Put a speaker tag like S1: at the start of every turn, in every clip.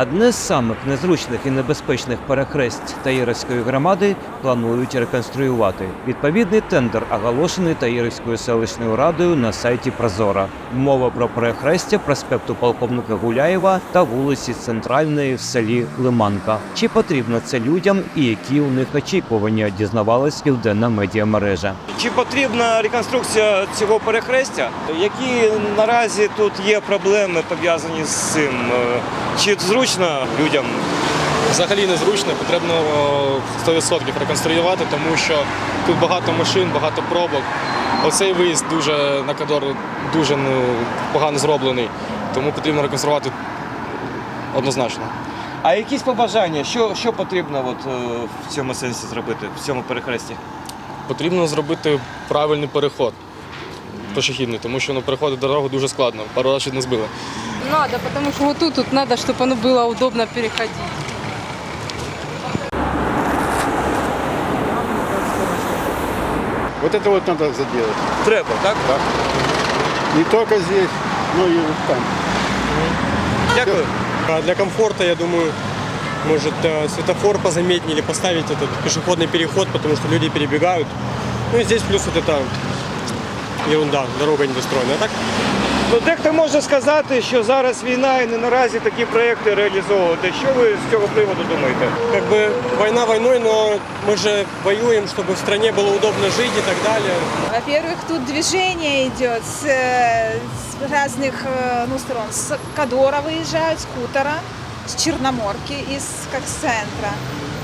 S1: Одне з самих незручних і небезпечних перехресть Таїровської громади планують реконструювати. Відповідний тендер оголошений Таїровською селищною радою на сайті Прозора. Мова про перехрестя проспекту полковника Гуляєва та вулиці Центральної в селі Лиманка. Чи потрібно це людям і які у них очікування дізнавалась південна медіамережа?
S2: Чи потрібна реконструкція цього перехрестя? Які наразі тут є проблеми пов'язані з цим? Чи зручно людям?
S3: Взагалі незручно, потрібно 100% реконструювати, тому що тут багато машин, багато пробок. Оцей виїзд дуже на Кадор дуже ну, погано зроблений, тому потрібно реконструювати однозначно.
S2: А якісь побажання? Що, що потрібно от, е, в цьому сенсі зробити, в цьому перехресті?
S3: Потрібно зробити правильний переход пішохідний, тому що ну, переходити дорогу дуже складно. Пару разів не збили.
S4: Надо, потому что вот тут, тут надо, чтобы оно было удобно переходить.
S5: Вот это вот надо заделать.
S2: Треба, так?
S5: Не только здесь, но и там.
S2: Дякую.
S6: А Для комфорта, я думаю, может э, светофор позаметнее или поставить этот пешеходный переход, потому что люди перебегают. Ну и здесь плюс вот это ерунда, дорога недостроена. А так
S2: Ну, дехто може сказати, що зараз війна і не наразі такі проекти реалізовувати. Що ви з цього приводу думаєте?
S6: как бы война войной, но мы же воюем, чтобы в стране было удобно жить и так далее.
S7: Во-первых, тут движение идет с, э, с разных э, ну, сторон. С Кадора выезжают, с Хутора, с Черноморки, из как с центра.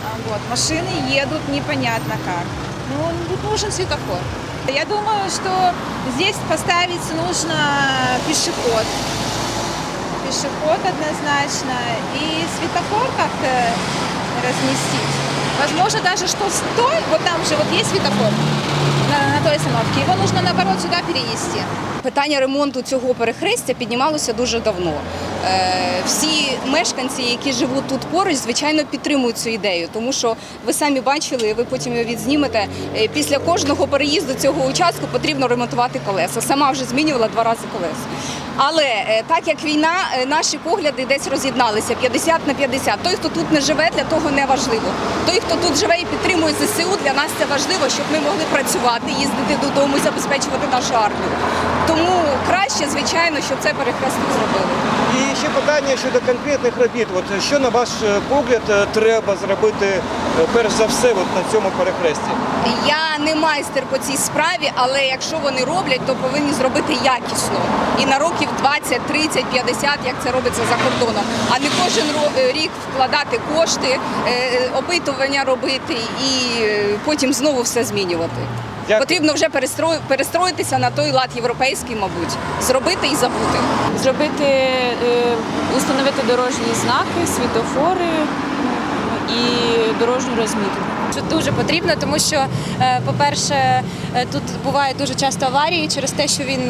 S7: А, Вот. Машины едут непонятно как. Ну, тут нужен светофор. Я думаю, что здесь поставить нужно пешеход. Пешеход однозначно. И светофор как-то разместить. Возможно, даже что стой, вот там же вот есть светофор на, на той остановке, его нужно наоборот сюда перенести.
S8: Питання ремонту цього перехрестя піднімалося дуже давно. Е, Всі мешканці, які живуть тут поруч, звичайно, підтримують цю ідею, тому що ви самі бачили, ви потім його відзнімете. е, Після кожного переїзду цього участку потрібно ремонтувати колеса. Сама вже змінювала два рази колеса. Але е, так як війна, е, наші погляди десь роз'єдналися 50 на 50. Той, хто тут не живе, для того не важливо. Той, хто тут живе і підтримує ЗСУ, для нас це важливо, щоб ми могли працювати, їздити додому і забезпечувати нашу армію. Тому краще, звичайно, щоб це перехресток зробили.
S2: І ще питання щодо конкретних робіт. От що на ваш е, погляд е, треба зробити е, перш за все от на цьому перехресті?
S8: Я не майстер по цій справі, але якщо вони роблять, то повинні зробити якісно і на років 20, 30, 50, як це робиться за кордоном, а не кожен рік вкладати кошти, опитування робити і потім знову все змінювати.
S2: Дякую.
S8: Потрібно вже перестрою- перестроїтися на той лад європейський, мабуть, зробити і забути.
S9: зробити, е, установити дорожні знаки, світофори і дорожню розмітку.
S10: Що дуже потрібно, тому що, е, по-перше, е, тут бувають дуже часто аварії через те, що він.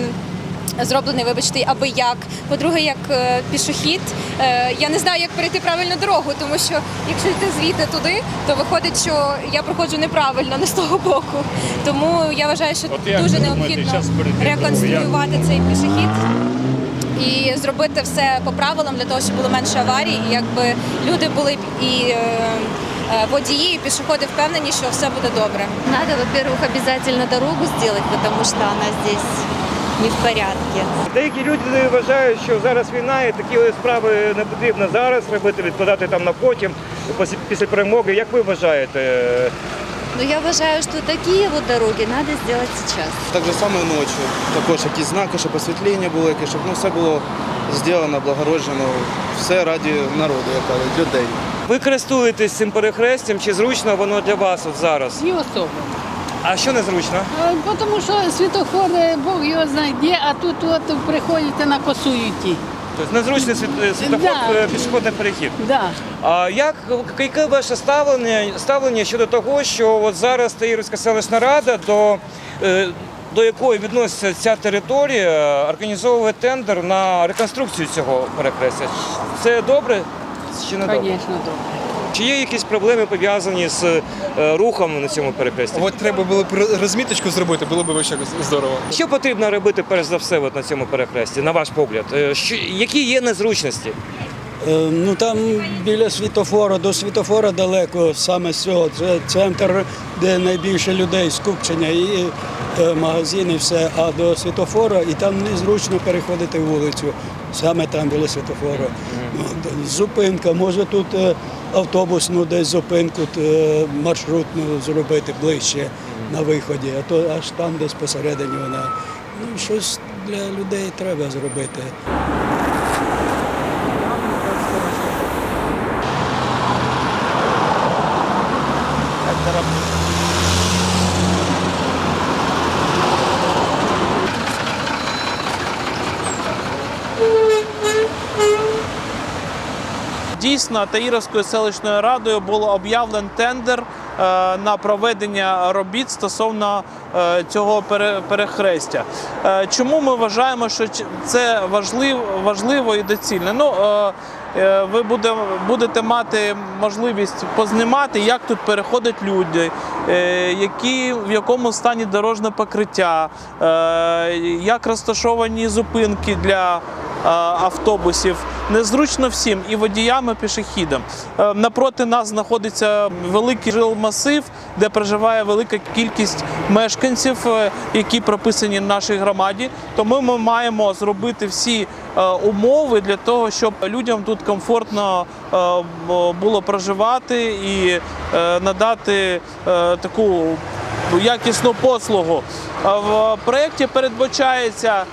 S10: Зроблений, вибачте, аби як. По-друге, як е, пішохід, е, я не знаю, як перейти правильну дорогу, тому що якщо йти звідти туди, то виходить, що я проходжу неправильно, не з того боку. Тому я вважаю, що дуже необхідно реконструювати цей пішохід і зробити все по правилам для того, щоб було менше аварій, і якби люди були б і е, водії, і пішоходи впевнені, що все буде добре.
S11: Надо, во-первых, обязательно дорогу сделать, потому что она здесь не в порядке.
S2: Деякі люди вважають, що зараз війна і такі справи не потрібно зараз робити, відкладати там на потім, після- перемоги. Як ви вважаєте?
S11: Но я вважаю, что такие вот дороги надо сделать сейчас.
S12: Так же саме ночі. Також якісь знаки, щоб освітлення було, яке, щоб ну, все було зроблено, благороджено. Все раді народу, як кажуть, людей.
S2: Ви користуєтесь цим перехрестям, чи зручно воно для вас от зараз?
S4: И особо.
S2: А що незручно?
S4: Потому что светофор, э, Бог его знает где, а тут вот приходите на косу идти.
S2: Тобто незручний світ- світофор
S4: Да.
S2: е, пішохідний перехід.
S4: Да.
S2: А як яке ваше ставлення ставлення щодо того, що от зараз Таїрівська селищна рада до, е, до якої відноситься ця територія, організовує тендер на реконструкцію цього перехрестя? Це добре чи не добре?
S4: Конечно, добре.
S2: Чи є якісь проблеми пов'язані з е, рухом на цьому перехресті?
S3: От треба було б розміточку зробити, було б ще здорово.
S2: Що потрібно робити перш за все от на цьому перехресті, на ваш погляд? Е, Що, які є незручності?
S13: Е, Ну там біля світофора, до світофора далеко, саме з цього. Це центр, де найбільше людей, скупчення і магазини, все. А до світофора і там незручно переходити вулицю. Саме там біля світофора. Зупинка, може тут автобусну десь зупинку е, маршрутну зробити ближче на виході, а то аж там десь посередині вона. Ну, щось для людей треба зробити.
S14: Дійсно, Таїровською селищною радою було об'явлен тендер е, на проведення робіт стосовно е, цього пере- перехрестя. Е, Чому ми вважаємо, що це важливо, важливо і доцільно? Ну, ви будете мати можливість познімати, як тут переходять люди, які, в якому стані дорожне покриття, як розташовані зупинки для автобусів. Незручно всім і водіям, і пішохідам. Е, Напроти нас знаходиться великий жилмасив, де проживає велика кількість мешканців, е, які прописані в нашій громаді. Тому ми маємо зробити всі е, умови для того, щоб людям тут комфортно було проживати і надати таку якісну послугу. В проєкті передбачається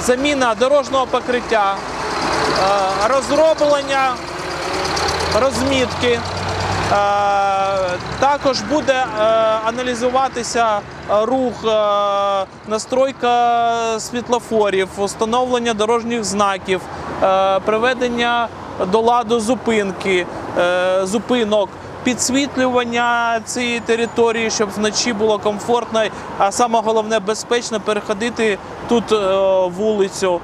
S14: заміна дорожнього покриття, розроблення розмітки. Е, Також буде е, аналізуватися е, рух, е, настройка світлофорів, встановлення дорожніх знаків, е, приведення до ладу зупинки, е, зупинок. Підсвітлювання цієї території, щоб вночі було комфортно, а саме головне безпечно переходити тут е, вулицю.